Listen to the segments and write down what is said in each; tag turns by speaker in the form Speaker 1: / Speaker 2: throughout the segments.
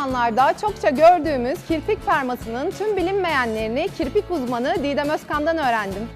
Speaker 1: zamanlarda çokça gördüğümüz kirpik permasının tüm bilinmeyenlerini kirpik uzmanı Didem Özkan'dan öğrendim.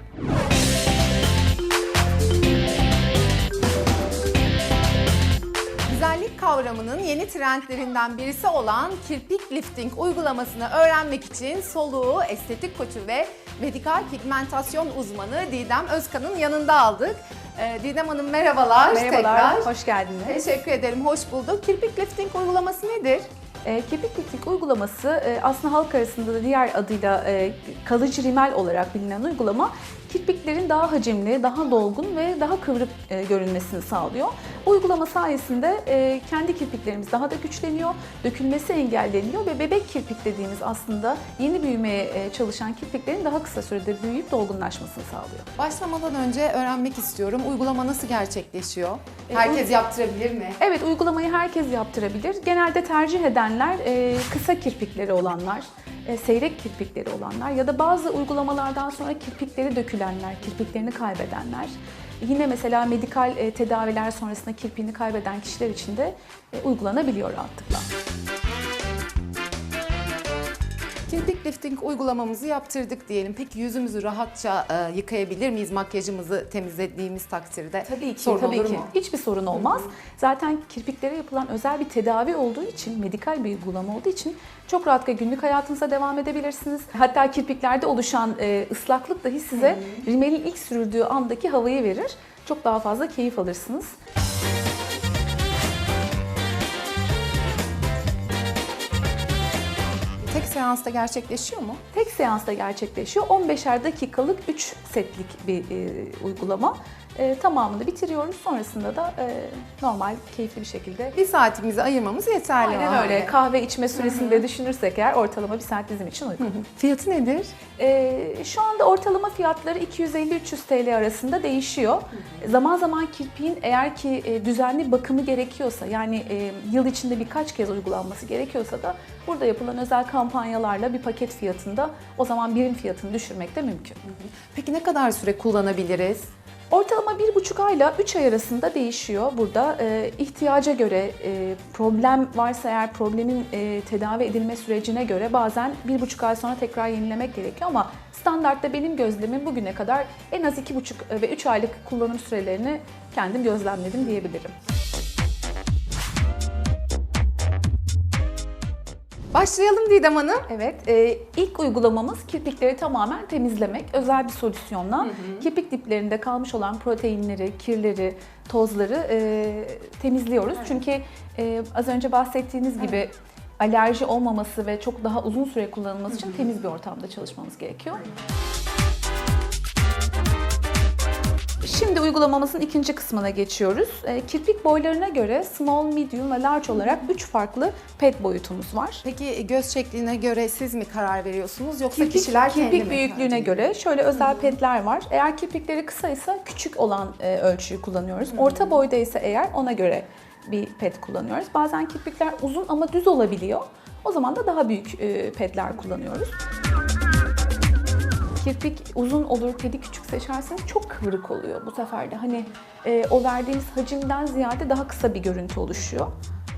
Speaker 1: Güzellik kavramının yeni trendlerinden birisi olan kirpik lifting uygulamasını öğrenmek için soluğu estetik koçu ve medikal pigmentasyon uzmanı Didem Özkan'ın yanında aldık. Ee, Didem Hanım merhabalar,
Speaker 2: Merhabalar,
Speaker 1: tekrar.
Speaker 2: hoş geldiniz.
Speaker 1: Teşekkür ederim, hoş bulduk. Kirpik lifting uygulaması nedir?
Speaker 2: E, kirpik lifting uygulaması e, aslında halk arasında da diğer adıyla e, kalıcı rimel olarak bilinen uygulama kirpiklerin daha hacimli, daha dolgun ve daha kıvrık e, görünmesini sağlıyor. Uygulama sayesinde e, kendi kirpiklerimiz daha da güçleniyor, dökülmesi engelleniyor ve bebek kirpik dediğimiz aslında yeni büyümeye e, çalışan kirpiklerin daha kısa sürede büyüyüp dolgunlaşmasını sağlıyor.
Speaker 1: Başlamadan önce öğrenmek istiyorum. Uygulama nasıl gerçekleşiyor?
Speaker 2: E,
Speaker 1: Herkes yaptırabilir mi?
Speaker 2: Evet uygulamayı herkes yaptırabilir. Genelde tercih edenler e, kısa kirpikleri olanlar, e, seyrek kirpikleri olanlar ya da bazı uygulamalardan sonra kirpikleri dökülenler, kirpiklerini kaybedenler. Yine mesela medikal e, tedaviler sonrasında kirpiğini kaybeden kişiler için de e, uygulanabiliyor rahatlıkla.
Speaker 1: Kirpik lifting uygulamamızı yaptırdık diyelim. Peki yüzümüzü rahatça e, yıkayabilir miyiz makyajımızı temizlediğimiz takdirde?
Speaker 2: Tabii ki,
Speaker 1: Sorun
Speaker 2: tabii
Speaker 1: olur
Speaker 2: ki.
Speaker 1: mu?
Speaker 2: Hiçbir sorun olmaz. Zaten kirpiklere yapılan özel bir tedavi olduğu için, medikal bir uygulama olduğu için çok rahatlıkla günlük hayatınıza devam edebilirsiniz. Hatta kirpiklerde oluşan e, ıslaklık dahi size rimelin ilk sürüldüğü andaki havayı verir. Çok daha fazla keyif alırsınız.
Speaker 1: Tek seansta gerçekleşiyor mu?
Speaker 2: Tek seansta gerçekleşiyor. 15'er dakikalık 3 setlik bir e, uygulama. E, tamamını bitiriyoruz. Sonrasında da e, normal, keyifli bir şekilde
Speaker 1: Bir saatimizi ayırmamız yeterli.
Speaker 2: Aynen öyle.
Speaker 1: halde.
Speaker 2: Kahve içme süresini de düşünürsek eğer ortalama bir saat bizim için uygun.
Speaker 1: Fiyatı nedir?
Speaker 2: Ee, şu anda ortalama fiyatları 250-300 TL arasında değişiyor. Zaman zaman kirpiğin eğer ki e, düzenli bakımı gerekiyorsa yani e, yıl içinde birkaç kez uygulanması gerekiyorsa da burada yapılan özel kampanyalarla bir paket fiyatında o zaman birim fiyatını düşürmek de mümkün.
Speaker 1: Peki ne kadar süre kullanabiliriz?
Speaker 2: Ortalama 1,5 ayla 3 ay arasında değişiyor burada. Ee, ihtiyaca göre, e, problem varsa eğer problemin e, tedavi edilme sürecine göre bazen 1,5 ay sonra tekrar yenilemek gerekiyor ama standartta benim gözlemim bugüne kadar en az 2,5 ve 3 aylık kullanım sürelerini kendim gözlemledim diyebilirim.
Speaker 1: Başlayalım Didem Hanım.
Speaker 2: Evet, e, ilk uygulamamız kirpikleri tamamen temizlemek. Özel bir solüsyonla kirpik diplerinde kalmış olan proteinleri, kirleri, tozları e, temizliyoruz. Çünkü e, az önce bahsettiğiniz gibi alerji olmaması ve çok daha uzun süre kullanılması için temiz bir ortamda çalışmamız gerekiyor. Şimdi uygulamamızın ikinci kısmına geçiyoruz. E, kirpik boylarına göre small, medium ve large olarak 3 farklı pet boyutumuz var.
Speaker 1: Peki göz şekline göre siz mi karar veriyorsunuz yoksa
Speaker 2: Kirpik,
Speaker 1: kişiler kendi
Speaker 2: kirpik
Speaker 1: mi
Speaker 2: büyüklüğüne göre şöyle özel petler var. Eğer kirpikleri kısaysa küçük olan e, ölçüyü kullanıyoruz. Orta boyda ise eğer ona göre bir pet kullanıyoruz. Bazen kirpikler uzun ama düz olabiliyor. O zaman da daha büyük e, petler kullanıyoruz. Kirpik uzun olur, pedi küçük seçerseniz çok kıvrık oluyor bu sefer de. Hani e, o verdiğimiz hacimden ziyade daha kısa bir görüntü oluşuyor.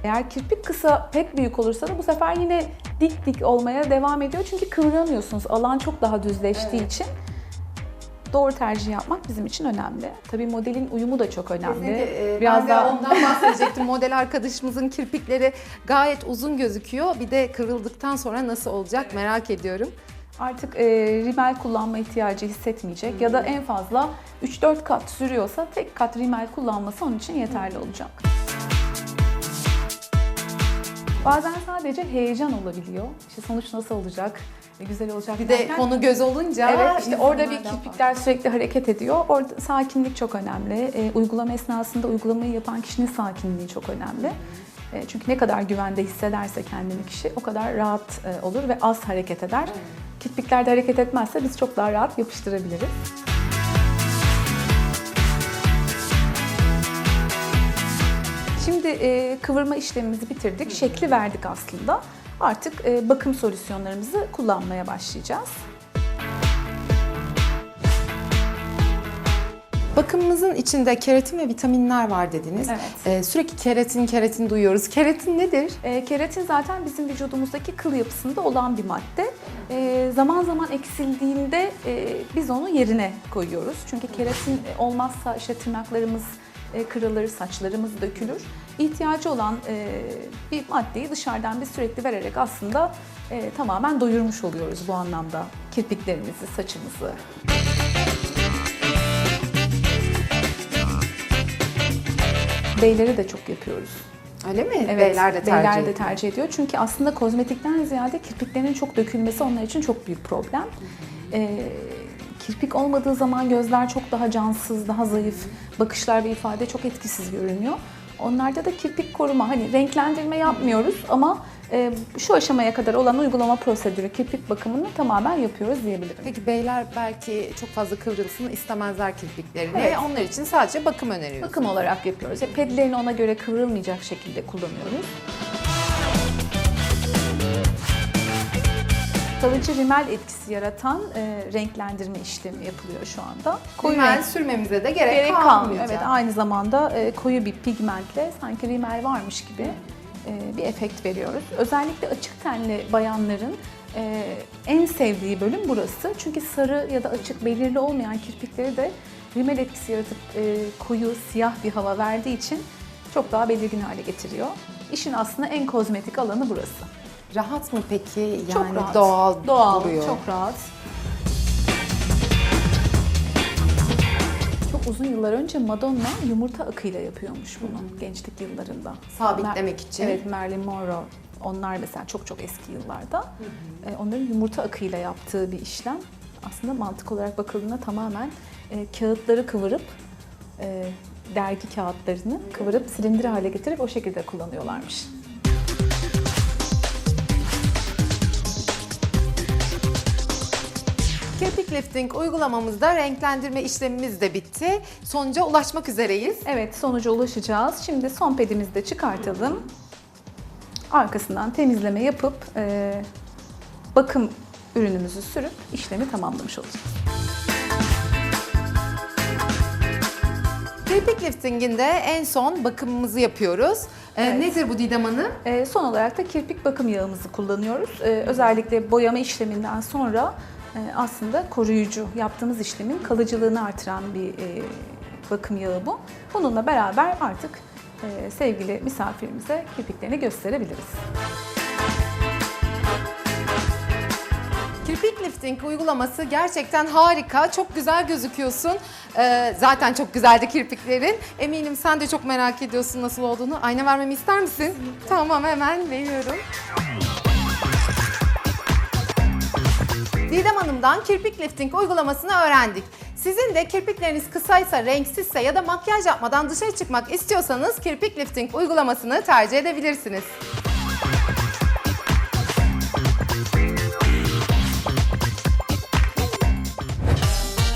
Speaker 2: Eğer kirpik kısa, pek büyük olursa da bu sefer yine dik dik olmaya devam ediyor. Çünkü kıvıramıyorsunuz. Alan çok daha düzleştiği için doğru tercih yapmak bizim için önemli. Tabii modelin uyumu da çok önemli.
Speaker 1: Kesinlikle. Ee,
Speaker 2: Biraz
Speaker 1: ben de
Speaker 2: daha
Speaker 1: ondan bahsedecektim. Model arkadaşımızın kirpikleri gayet uzun gözüküyor. Bir de kıvrıldıktan sonra nasıl olacak merak ediyorum.
Speaker 2: Artık e, rimel kullanma ihtiyacı hissetmeyecek ya da en fazla 3-4 kat sürüyorsa tek kat rimel kullanması onun için yeterli olacak. Bazen sadece heyecan olabiliyor. İşte sonuç nasıl olacak, ne güzel olacak
Speaker 1: Bir de
Speaker 2: derken-
Speaker 1: konu göz olunca
Speaker 2: Evet işte orada bir kirpikler sürekli hareket ediyor. Orada sakinlik çok önemli. E, uygulama esnasında uygulamayı yapan kişinin sakinliği çok önemli. E, çünkü ne kadar güvende hissederse kendini kişi o kadar rahat e, olur ve az hareket eder. Kirpikler de hareket etmezse biz çok daha rahat yapıştırabiliriz. Şimdi e, kıvırma işlemimizi bitirdik. Şekli verdik aslında. Artık e, bakım solüsyonlarımızı kullanmaya başlayacağız.
Speaker 1: Bakımımızın içinde keratin ve vitaminler var dediniz.
Speaker 2: Evet.
Speaker 1: Ee, sürekli keratin keratin duyuyoruz. Keratin nedir?
Speaker 2: E, keratin zaten bizim vücudumuzdaki kıl yapısında olan bir madde. E, zaman zaman eksildiğinde e, biz onu yerine koyuyoruz. Çünkü keratin olmazsa işte tırnaklarımız e, kırılır, saçlarımız dökülür. İhtiyacı olan e, bir maddeyi dışarıdan biz sürekli vererek aslında e, tamamen doyurmuş oluyoruz bu anlamda kirpiklerimizi, saçımızı. Beyleri de çok yapıyoruz.
Speaker 1: Öyle mi?
Speaker 2: Evet,
Speaker 1: Beyler de tercih
Speaker 2: beyler de
Speaker 1: ediyor.
Speaker 2: tercih ediyor. Çünkü aslında kozmetikten ziyade kirpiklerin çok dökülmesi onlar için çok büyük problem. Ee, kirpik olmadığı zaman gözler çok daha cansız, daha zayıf, bakışlar ve ifade çok etkisiz görünüyor. Onlarda da kirpik koruma, hani renklendirme yapmıyoruz ama şu aşamaya kadar olan uygulama prosedürü, kirpik bakımını tamamen yapıyoruz diyebilirim.
Speaker 1: Peki beyler belki çok fazla kıvrılsın istemezler kirpiklerini.
Speaker 2: Evet.
Speaker 1: Onlar için sadece bakım öneriyoruz.
Speaker 2: Bakım olarak yapıyoruz. E, pedlerini ona göre kıvrılmayacak şekilde kullanıyoruz. Kalıcı rimel etkisi yaratan e, renklendirme işlemi yapılıyor şu anda.
Speaker 1: Rimel
Speaker 2: renk-
Speaker 1: sürmemize de gerek,
Speaker 2: gerek
Speaker 1: kalmıyor.
Speaker 2: Evet, aynı zamanda e, koyu bir pigmentle sanki rimel varmış gibi bir efekt veriyoruz. Özellikle açık tenli bayanların e, en sevdiği bölüm burası. Çünkü sarı ya da açık belirli olmayan kirpikleri de rimel etkisi yaratıp e, koyu siyah bir hava verdiği için çok daha belirgin hale getiriyor. İşin aslında en kozmetik alanı burası.
Speaker 1: Rahat mı peki? Yani
Speaker 2: çok rahat.
Speaker 1: doğal,
Speaker 2: doğal,
Speaker 1: duruyor.
Speaker 2: çok rahat. Uzun yıllar önce Madonna yumurta akıyla yapıyormuş bunu gençlik yıllarında.
Speaker 1: Sabitlemek için.
Speaker 2: Evet, Marilyn Monroe. Onlar mesela çok çok eski yıllarda. e, Onların yumurta akıyla yaptığı bir işlem. Aslında mantık olarak bakıldığında tamamen e, kağıtları kıvırıp e, dergi kağıtlarını kıvırıp silindir hale getirip o şekilde kullanıyorlarmış.
Speaker 1: Kirpik lifting uygulamamızda renklendirme işlemimiz de bitti. Sonuca ulaşmak üzereyiz.
Speaker 2: Evet sonuca ulaşacağız. Şimdi son pedimizi de çıkartalım. Arkasından temizleme yapıp e, bakım ürünümüzü sürüp işlemi tamamlamış olacağız.
Speaker 1: Kirpik liftinginde en son bakımımızı yapıyoruz. Ee,
Speaker 2: Evet.
Speaker 1: Nedir bu Didem Hanım?
Speaker 2: E, son olarak da kirpik bakım yağımızı kullanıyoruz. E, özellikle boyama işleminden sonra aslında koruyucu yaptığımız işlemin kalıcılığını artıran bir e, bakım yağı bu. Bununla beraber artık e, sevgili misafirimize kirpiklerini gösterebiliriz.
Speaker 1: Kirpik lifting uygulaması gerçekten harika. Çok güzel gözüküyorsun. Ee, zaten çok güzeldi kirpiklerin. Eminim sen de çok merak ediyorsun nasıl olduğunu. Ayna vermemi ister misin? Tamam hemen veriyorum. Didem Hanım'dan kirpik lifting uygulamasını öğrendik. Sizin de kirpikleriniz kısaysa, renksizse ya da makyaj yapmadan dışarı çıkmak istiyorsanız kirpik lifting uygulamasını tercih edebilirsiniz.